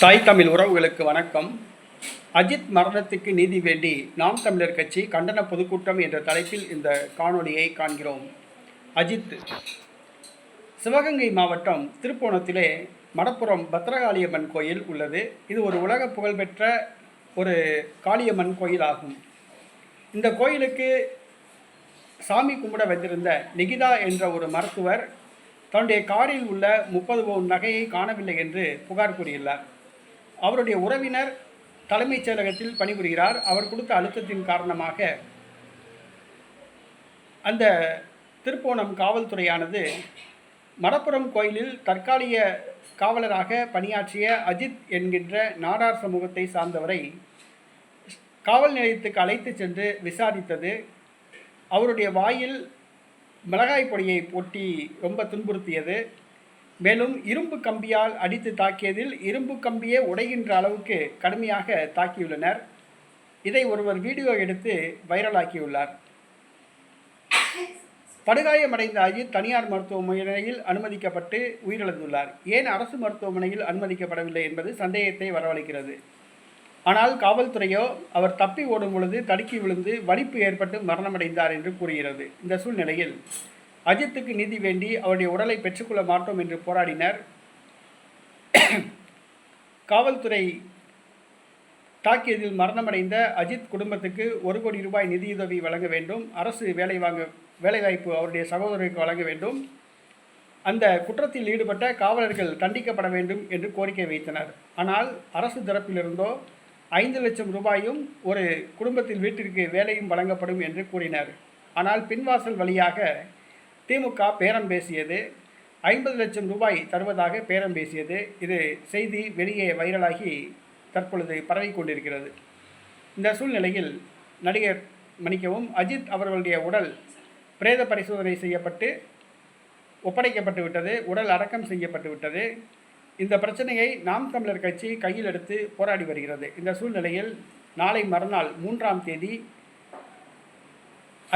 தாய் தமிழ் உறவுகளுக்கு வணக்கம். அஜித் மரணத்துக்கு நீதி வேண்டி நாம் தமிழர் கட்சி கண்டன பொதுக்கூட்டம் என்ற தலைப்பில் இந்த காணொலியை காண்கிறோம். அஜித் சிவகங்கை மாவட்டம் திருப்போணத்திலே மடப்புறம் பத்ரகாளியம்மன் கோயில் உள்ளது. இது ஒரு உலக புகழ்பெற்ற ஒரு காளியம்மன் கோயில் ஆகும் இந்த கோயிலுக்கு சாமி கும்பிட வந்திருந்த நிகிதா என்ற ஒரு மருத்துவர் தன்னுடைய காரில் உள்ள முப்பது பவுன் நகையை காணவில்லை என்று புகார் கூறியுள்ளார். அவருடைய உறவினர் தலைமைச் செயலகத்தில் பணிபுரிகிறார். அவர் கொடுத்த அழுத்தத்தின் காரணமாக அந்த திருப்போணம் காவல்துறையானது மடப்புறம் கோயிலில் தற்காலிக காவலராக பணியாற்றிய அஜித் என்கின்ற நாடார் சமூகத்தை சார்ந்தவரை காவல் நிலையத்துக்கு அழைத்து சென்று விசாரித்தது. அவருடைய வாயில் மிளகாய் பொடியை போட்டி ரொம்ப துன்புறுத்தியது. மேலும் இரும்பு கம்பியால் அடித்து தாக்கியதில் இரும்பு கம்பியே உடைகின்ற அளவுக்கு கடுமையாக தாக்கியுள்ளனர். இதை ஒருவர் வீடியோ எடுத்து வைரலாக்கியுள்ளார். படுகாயமடைந்த அஜித் தனியார் மருத்துவமனையில் அனுமதிக்கப்பட்டு உயிரிழந்துள்ளார். ஏன் அரசு மருத்துவமனையில் அனுமதிக்கப்படவில்லை என்பது சந்தேகத்தை வரவழைக்கிறது. ஆனால் காவல்துறையோ அவர் தப்பி ஓடும் பொழுது தடுக்கி விழுந்து வலிப்பு ஏற்பட்டு மரணமடைந்தார் என்று கூறுகிறது. இந்த சூழ்நிலையில் அஜித்துக்கு நிதி வேண்டி அவருடைய உடலை பெற்றுக்கொள்ள மாட்டோம் என்று போராடினர். காவல்துறை தாக்கியதில் மரணமடைந்த அஜித் குடும்பத்துக்கு ஒரு கோடி ரூபாய் நிதியுதவி வழங்க வேண்டும். அரசு வேலை வாங்க வேலைவாய்ப்பு அவருடைய சகோதரருக்கு வழங்க வேண்டும். அந்த குற்றத்தில் ஈடுபட்ட காவலர்கள் தண்டிக்கப்பட வேண்டும் என்று கோரிக்கை வைத்தனர். ஆனால் அரசு தரப்பிலிருந்தோ ஐந்து லட்சம் ரூபாயும் ஒரு குடும்பத்தில் வீட்டிற்கு வேலையும் வழங்கப்படும் என்று கூறினர். ஆனால் பின்வாசல் வழியாக திமுக பேரம் பேசியது. ஐம்பது லட்சம் ரூபாய் தருவதாக பேரம் பேசியது. இது செய்தி வெளியே வைரலாகி தற்பொழுது பரவி கொண்டிருக்கிறது. இந்த சூழ்நிலையில் நடிகர் மன்னிக்கவும் அஜித் அவர்களுடைய உடல் பிரேத பரிசோதனை செய்யப்பட்டு ஒப்படைக்கப்பட்டு விட்டது. உடல் அடக்கம் செய்யப்பட்டு விட்டது. இந்த பிரச்சனையை நாம் தமிழர் கட்சி கையில் எடுத்து போராடி வருகிறது. இந்த சூழ்நிலையில் நாளை மறுநாள் மூன்றாம் தேதி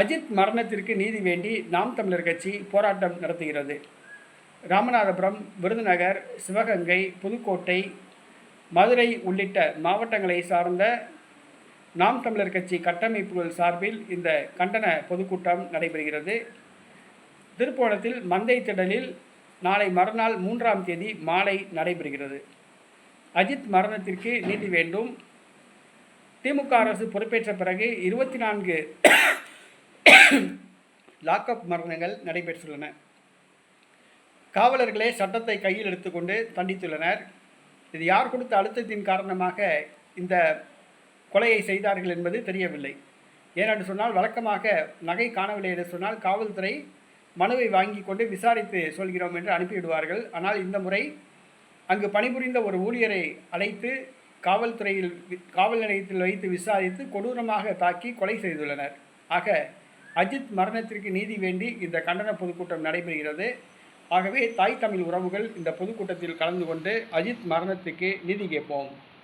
அஜித் மரணத்திற்கு நீதி வேண்டி நாம் தமிழர் கட்சி போராட்டம் நடத்துகிறது. ராமநாதபுரம் விருதுநகர் சிவகங்கை புதுக்கோட்டை மதுரை உள்ளிட்ட மாவட்டங்களை சார்ந்த நாம் தமிழர் கட்சி கட்டமைப்புகள் சார்பில் இந்த கண்டன பொதுக்கூட்டம் நடைபெறுகிறது. திருப்போணத்தில் மந்தை திடலில் நாளை மறுநாள் மூன்றாம் தேதி மாலை நடைபெறுகிறது. அஜித் மரணத்திற்கு நீதி வேண்டும். திமுக அரசு பொறுப்பேற்ற பிறகு இருபத்தி நான்கு லாக்அப் மரணங்கள் நடைபெற்றுள்ளன. காவலர்களே சட்டத்தை கையில் எடுத்துக்கொண்டு தண்டித்துள்ளனர். இது யார் கொடுத்த அழுத்தத்தின் காரணமாக இந்த கொலையை செய்தார்கள் என்பது தெரியவில்லை. ஏனென்று சொன்னால் வழக்கமாக நகை காணவில்லை என்று சொன்னால் காவல்துறை மனுவை வாங்கி கொண்டு விசாரித்து சொல்கிறோம் என்று அனுப்பிவிடுவார்கள். ஆனால் இந்த முறை அங்கு பணிபுரிந்த ஒரு ஊழியரை அழைத்து காவல்துறையில் காவல் நிலையத்தில் வைத்து விசாரித்து கொடூரமாக தாக்கி கொலை செய்துள்ளனர். ஆக அஜித் மரணத்திற்கு நீதி வேண்டி இந்த கண்டன பொதுக்கூட்டம் நடைபெறுகிறது. ஆகவே தாய் தமிழ் உறவுகள் இந்த பொதுக்கூட்டத்தில் கலந்து கொண்டு அஜித் மரணத்துக்கு நீதி கேட்போம்.